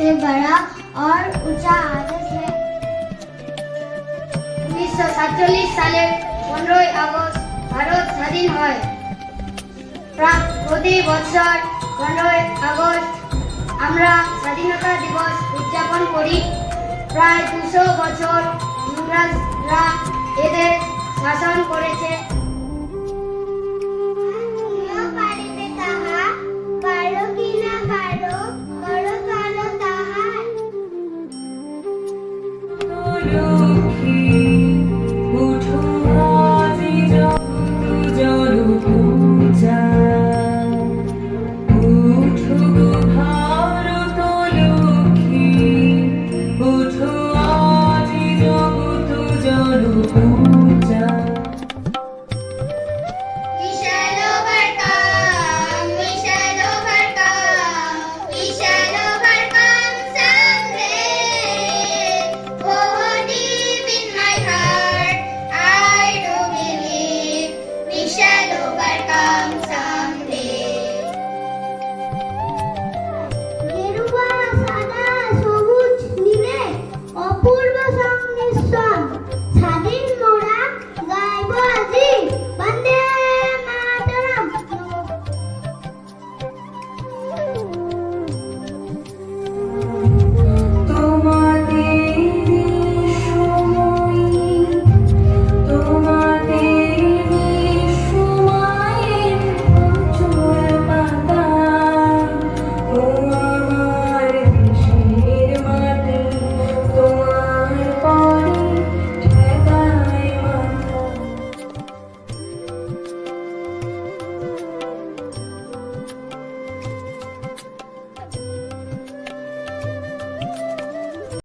सबसे बड़ा और ऊंचा आदर्श है উনিশশো সাতচল্লিশ সালের পনেরোই আগস্ট ভারত স্বাধীন হয় প্রা- প্রতি বছর পনেরোই আগস্ট আমরা স্বাধীনতা দিবস উদযাপন করি প্রায় দুশো বছর ইংরাজরা এদের শাসন you.